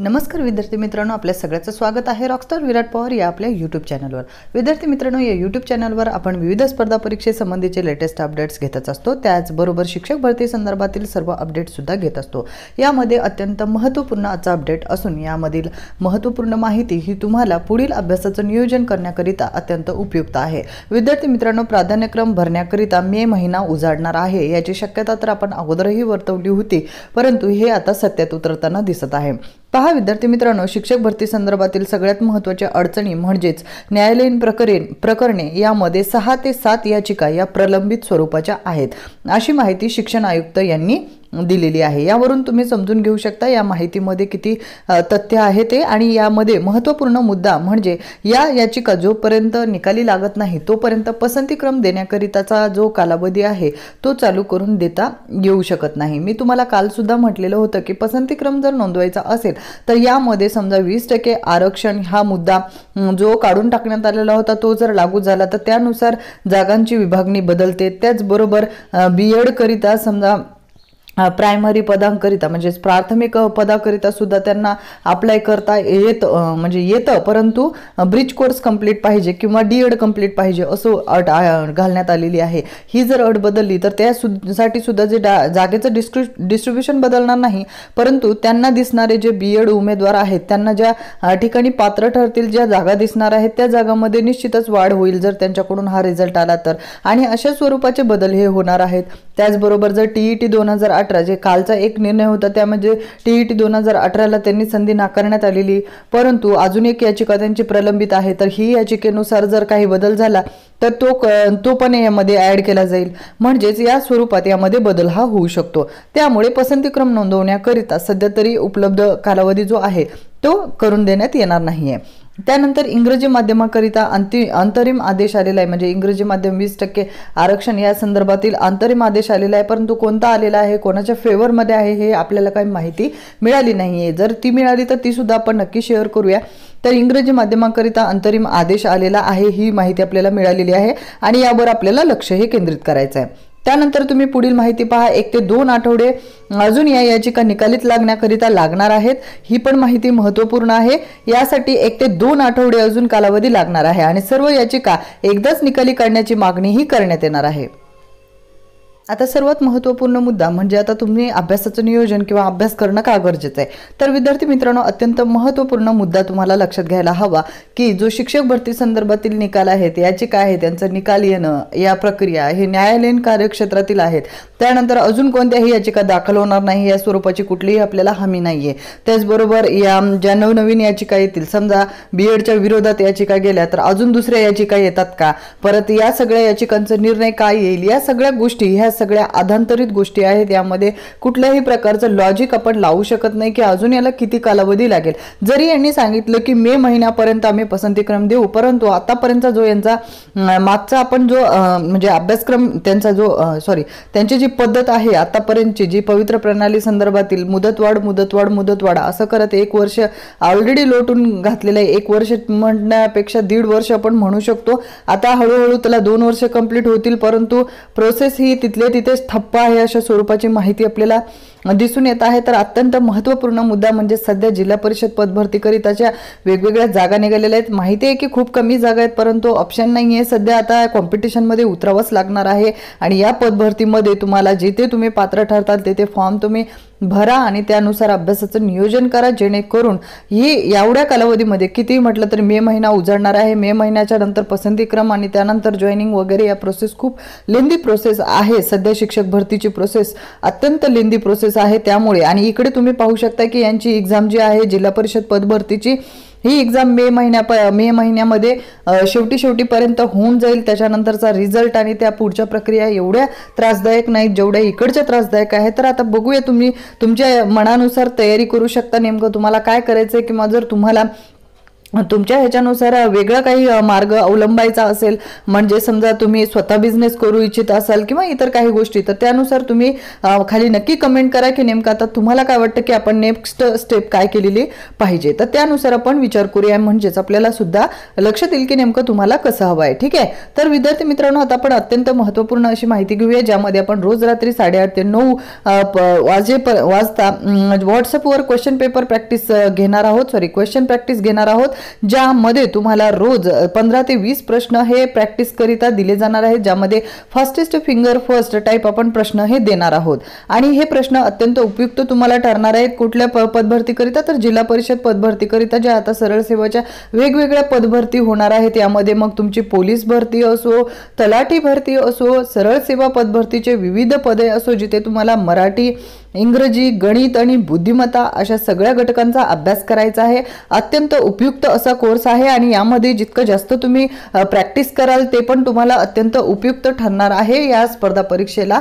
नमस्कार विद्यार्थी मित्रांनो आपल्या सगळ्याचं स्वागत आहे रॉकस्टार विराट पवार या आपल्या यूट्यूब चॅनलवर विद्यार्थी मित्रांनो या यूट्यूब चॅनलवर आपण विविध स्पर्धा परीक्षेसंबंधीचे लेटेस्ट अपडेट्स घेतच असतो. त्याचबरोबर शिक्षक भरती संदर्भातील सर्व अपडेटसुद्धा घेत असतो. यामध्ये अत्यंत महत्त्वपूर्ण आजचा अपडेट असून यामधील महत्त्वपूर्ण माहिती ही तुम्हाला पुढील अभ्यासाचं नियोजन करण्याकरिता अत्यंत उपयुक्त आहे. विद्यार्थी मित्रांनो प्राधान्यक्रम भरण्याकरिता मे महिना उजाडणार आहे याची शक्यता तर आपण अगोदरही वर्तवली होती परंतु हे आता सत्यात उतरताना दिसत आहे. पहा विद्यार्थी मित्रांनो शिक्षक भरती संदर्भातील सगळ्यात महत्त्वाच्या अडचणी म्हणजेच न्यायालयीन प्रकरे प्रकरणे यामध्ये सहा ते सात याचिका या प्रलंबित स्वरूपाच्या आहेत. अशी माहिती शिक्षण आयुक्त यांनी दिलेली आहे. यावरून तुम्ही समजून घेऊ शकता या माहितीमध्ये किती तथ्य आहे ते आणि यामध्ये महत्त्वपूर्ण मुद्दा म्हणजे या याचिका जोपर्यंत निकाली लागत नाही तोपर्यंत पसंतीक्रम देण्याकरिताचा जो कालावधी आहे तो चालू करून देता येऊ शकत नाही. मी तुम्हाला कालसुद्धा म्हटलेलं होतं की पसंतीक्रम जर नोंदवायचा असेल तर यामध्ये समजा वीस टक्के आरक्षण हा मुद्दा जो काढून टाकण्यात आलेला होता तो जर लागू झाला तर त्यानुसार जागांची विभागणी बदलते. त्याचबरोबर बी एडकरिता समजा प्रायमरी पदांकरिता म्हणजेच प्राथमिक पदाकरिता सुद्धा त्यांना अप्लाय करता येत म्हणजे येतं परंतु ब्रिज कोर्स कंप्लीट पाहिजे किंवा डी एड कंप्लीट पाहिजे असं अट घालण्यात आलेली आहे. ही जर अट बदलली तर त्यासाठी सुद्धा जे डा जागेचं डिस्ट्रि डिस्ट्रीब्युशन बदलणार नाही परंतु त्यांना दिसणारे जे बी एड उमेदवार आहेत त्यांना ज्या ठिकाणी पात्र ठरतील ज्या जागा दिसणार आहेत त्या जागामध्ये निश्चितच वाढ होईल जर त्यांच्याकडून हा रिझल्ट आला तर. आणि अशा स्वरूपाचे बदल हे होणार आहेत. त्याचबरोबर जर टी ई टी दोन हजार अठरा जे कालचा एक निर्णय होता त्या म्हणजे टी ई टी दोन हजार अठराला त्यांनी संधी नाकारण्यात आलेली. परंतु अजून एक याचिका त्यांची प्रलंबित आहे. तर ही याचिकेनुसार जर काही बदल झाला तर तो क तो पण यामध्ये ॲड केला जाईल. म्हणजेच या स्वरूपात यामध्ये बदल हा होऊ शकतो. त्यामुळे पसंतीक्रम नोंदवण्याकरिता सध्या तरी उपलब्ध कालावधी जो आहे तो करून देण्यात येणार नाही आहे त्यानंतर इंग्रजी माध्यमाकरिता अंति अंतरिम आदेश आलेला आहे. म्हणजे इंग्रजी माध्यम वीस टक्के आरक्षण या संदर्भातील अंतरिम आदेश आलेला आहे. परंतु कोणता आलेला आहे कोणाच्या फेवरमध्ये आहे हे आपल्याला काही माहिती मिळाली नाही आहे जर ती मिळाली तर ती सुद्धा आपण नक्की शेअर करूया. तर इंग्रजी माध्यमाकरिता अंतरिम आदेश आलेला आहे ही माहिती आपल्याला मिळालेली आहे. आणि यावर आपल्याला लक्ष हे केंद्रित करायचं आहे त्यानंतर तुम्ही पुढील माहिती पहा. एक ते दोन आठवडे अजून या याचिका निकालीत लागण्याकरिता लागणार आहेत. ही पण माहिती महत्त्वपूर्ण आहे. यासाठी एक ते दोन आठवडे अजून कालावधी लागणार आहे आणि सर्व याचिका एकदाच निकाली काढण्याची मागणीही करण्यात येणार आहे. आता सर्वात महत्त्वपूर्ण मुद्दा म्हणजे आता तुम्ही अभ्यासाचं नियोजन किंवा अभ्यास करणं का गरजेचं आहे? तर विद्यार्थी मित्रांनो अत्यंत महत्त्वपूर्ण मुद्दा तुम्हाला लक्षात घ्यायला हवा की जो शिक्षक भरती संदर्भातील निकाल आहेत याची काय आहे त्यांचं निकाल येणं या प्रक्रिया हे न्यायालयीन कार्यक्षेत्रातील आहेत. त्यानंतर अजून कोणत्याही याचिका दाखल होणार नाही या स्वरूपाची कुठलीही आपल्याला हमी नाही आहे त्याचबरोबर या ज्या नवनवीन याचिका येतील समजा बी एडच्या विरोधात याचिका गेल्या तर अजून दुसऱ्या याचिका येतात का? परत या सगळ्या याचिकांचा निर्णय काय येईल? या सगळ्या गोष्टी ह्या सगळ्या आधांतरित गोष्टी आहेत. यामध्ये कुठल्याही प्रकारचं लॉजिक आपण लावू शकत नाही की अजून याला किती कालावधी लागेल. जरी यांनी सांगितलं की मे महिन्यापर्यंत आम्ही पसंतीक्रम देऊ परंतु आतापर्यंत जो यांचा मागचा आपण जो म्हणजे अभ्यासक्रम त्यांचा जो सॉरी त्यांची जी पद्धत आहे आतापर्यंतची जी पवित्र प्रणाली संदर्भातील मुदतवाढ मुदतवाढ मुदतवाढ असं करत एक वर्ष ऑलरेडी लोटून घातलेलं आहे. एक वर्ष म्हणण्यापेक्षा दीड वर्ष आपण म्हणू शकतो. आता हळूहळू त्याला दोन वर्ष कंप्लीट होतील परंतु प्रोसेस ही तिथले तिथेच थप्पा आहे अशा स्वरूपाची माहिती आपल्याला दिसून येत आहे. तर अत्यंत महत्त्वपूर्ण मुद्दा म्हणजे सध्या जिल्हा परिषद पदभरतीकरिताच्या वेगवेगळ्या जागा निघालेल्या आहेत. माहिती आहे की खूप कमी जागा आहेत परंतु ऑप्शन नाही आहे. सध्या आता कॉम्पिटिशनमध्ये उतरावंच लागणार आहे. आणि या पदभरतीमध्ये तुम्हाला जिथे तुम्ही पात्र ठरताल तेथे फॉर्म तुम्ही भरा आणि त्यानुसार अभ्यासाचं नियोजन करा. जेणेकरून ही एवढ्या कालावधीमध्ये किती म्हटलं तरी मे महिना उजाडणार आहे. मे महिन्याच्या नंतर पसंतीक्रम आणि त्यानंतर जॉईनिंग वगैरे या प्रोसेस खूप लेंदी प्रोसेस आहे. सध्या शिक्षक भरतीची प्रोसेस अत्यंत लेंदी प्रोसेस आहे त्यामुळे. आणि इकडे तुम्ही पाहू शकता की यांची एक्झाम जी आहे जिल्हा परिषद पदभरतीची ही एक्झाम मे महिन्या मे महिन्यामध्ये शेवटी शेवटीपर्यंत होऊन जाईल. त्याच्यानंतरचा रिझल्ट आणि त्या पुढच्या प्रक्रिया एवढ्या त्रासदायक नाहीत जेवढ्या इकडच्या त्रासदायक आहे तर आता बघूया तुम्ही तुमच्या मनानुसार तयारी करू शकता. नेमकं तुम्हाला काय करायचं आहे किंवा जर तुम्हाला तुमच्या ह्याच्यानुसार वेगळा काही मार्ग अवलंबायचा असेल म्हणजे समजा तुम्ही स्वतः बिझनेस करू इच्छित असाल किंवा इतर काही गोष्टी तर त्यानुसार तुम्ही खाली नक्की कमेंट करा की नेमकं आता तुम्हाला काय वाटतं की आपण नेक्स्ट स्टेप काय केलेली पाहिजे. तर त्यानुसार आपण विचार करूया. म्हणजेच आपल्याला सुद्धा लक्षात येईल की नेमकं तुम्हाला कसं हवं आहे. ठीक आहे? तर विद्यार्थी मित्रांनो आता आपण अत्यंत महत्त्वपूर्ण अशी माहिती घेऊया ज्यामध्ये आपण रोज रात्री साडेआठ ते नऊ प- वाजे प- वाजता व्हॉट्सअपवर क्वेश्चन पेपर प्रॅक्टिस घेणार आहोत. सॉरी क्वेश्चन प्रॅक्टिस घेणार आहोत. ज्यामध्ये तुम्हाला रोज पंधरा ते वीस प्रश्न हे प्रॅक्टिस करिता दिले जाणार आहेत ज्यामध्ये फास्टेस्ट फिंगर फर्स्ट टाईप आपण प्रश्न हे देणार आहोत. आणि हे प्रश्न अत्यंत उपयुक्त तुम्हाला ठरणार आहेत कुठल्या प पदभरतीकरिता तर जिल्हा परिषद पदभरतीकरिता ज्या आता सरळ सेवाच्या वेगवेगळ्या पदभरती होणार आहेत यामध्ये मग तुमची पोलीस भरती असो तलाठी भरती असो सरळ सेवा पदभरतीचे विविध पदे असो जिथे तुम्हाला मराठी इंग्रजी गणित आणि बुद्धिमत्ता अशा सगळ्या घटकांचा अभ्यास करायचा आहे. अत्यंत उपयुक्त असा कोर्स आहे आणि यामध्ये जितकं जास्त तुम्ही प्रॅक्टिस कराल ते पण तुम्हाला अत्यंत उपयुक्त ठरणार आहे या स्पर्धा परीक्षेला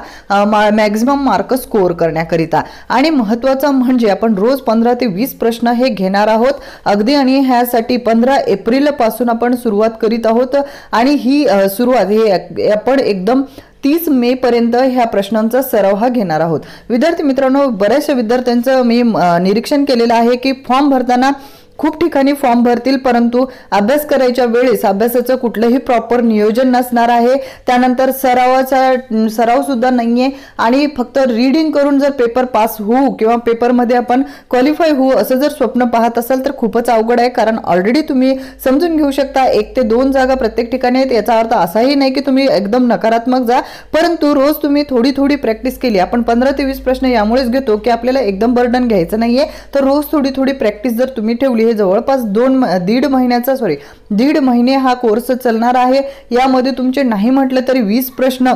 मॅक्झिमम मार्क स्कोअर करण्याकरिता. आणि महत्त्वाचं म्हणजे आपण रोज पंधरा ते वीस प्रश्न हे घेणार आहोत. अगदी आणि ह्यासाठी पंधरा एप्रिलपासून आपण सुरुवात करीत आहोत. आणि ही सुरुवात हे आपण एकदम तीस मे पर्यंत ह्या प्रश्नांचा सराव हा घेणार आहोत. विद्यार्थी मित्रांनो बऱ्याचशा विद्यार्थ्यांचं मी निरीक्षण केलेलं आहे की फॉर्म भरताना खूप ठिकाणी फॉर्म भरतील परंतु अभ्यास करायच्या वेळेस अभ्यासाचं कुठलंही प्रॉपर नियोजन नसणार आहे. त्यानंतर सरावाचा सराव सुद्धा नाहीये. आणि फक्त रीडिंग करून जर पेपर पास होऊ किंवा पेपरमध्ये आपण क्वालिफाय होऊ असं जर स्वप्न पाहत असाल तर खूपच अवघड आहे. कारण ऑलरेडी तुम्ही समजून घेऊ शकता एक ते दोन जागा प्रत्येक ठिकाणी आहेत. याचा अर्थ असाही नाही की तुम्ही एकदम नकारात्मक जा परंतु रोज तुम्ही थोडी थोडी प्रॅक्टिस केली. आपण पंधरा ते वीस प्रश्न यामुळेच घेतो की आपल्याला एकदम बर्डन घ्यायचं नाहीये. तर रोज थोडी थोडी प्रॅक्टिस जर तुम्ही ठेवली हे जवळपास दोन दीड महिन्याचा सॉरी दीड महिने हा कोर्स चालणार आहे. यामध्ये तुमचे नाही म्हटलं तरी वीस प्रश्न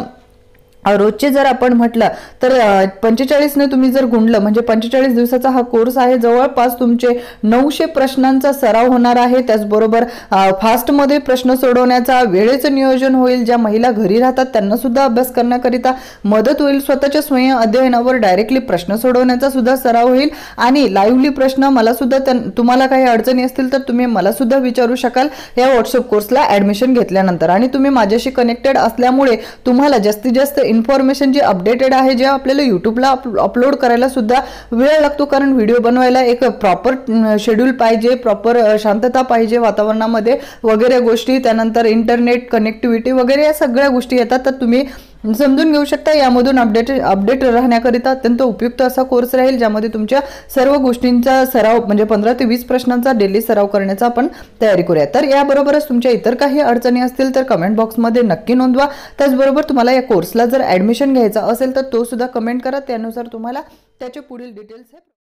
रोजचे जर आपण म्हटलं तर पंचेचाळीसने तुम्ही जर गुंडलं म्हणजे पंचेचाळीस दिवसाचा हा कोर्स आहे जवळपास तुमचे नऊशे प्रश्नांचा सराव होणार आहे. त्याचबरोबर फास्टमध्ये प्रश्न सोडवण्याचा वेळेचं नियोजन होईल. ज्या महिला घरी राहतात त्यांना सुद्धा अभ्यास करण्याकरिता मदत होईल. स्वतःच्या स्वयं अध्ययनावर डायरेक्टली प्रश्न सोडवण्याचा सुद्धा सराव होईल. आणि लाईव्हली प्रश्न मला सुद्धा त्यां- तुम्हाला काही अडचणी असतील तर तुम्ही मला सुद्धा विचारू शकाल. या व्हॉट्सअप कोर्सला ॲडमिशन घेतल्यानंतर. आणि तुम्ही माझ्याशी कनेक्टेड असल्यामुळे तुम्हाला जास्तीत जास्त इन्फॉर्मेशन जे अपडेटेड आहे जे आपल्याला यूट्यूबला अपलोड करायला सुद्धा वेळ लागतो. कारण व्हिडिओ बनवायला एक प्रॉपर शेड्यूल पाहिजे प्रॉपर शांतता पाहिजे वातावरणामध्ये वगैरे गोष्टी. त्यानंतर इंटरनेट कनेक्टिव्हिटी वगैरे या सगळ्या गोष्टी येतात. तर तुम्ही समजून घेऊ शकता. यामधून अपडेट अपडेट राहण्याकरिता अत्यंत उपयुक्त असा कोर्स राहील ज्यामध्ये तुमच्या सर्व गोष्टींचा सराव म्हणजे पंधरा ते वीस प्रश्नांचा डेली सराव करण्याचा आपण तयारी करूया. तर याबरोबरच तुमच्या इतर काही अडचणी असतील तर कमेंट बॉक्समध्ये नक्की नोंदवा. त्याचबरोबर तुम्हाला या कोर्सला जर ॲडमिशन घ्यायचा असेल तर तो सुद्धा कमेंट करा. त्यानुसार तुम्हाला त्याचे पुढील डिटेल्स हे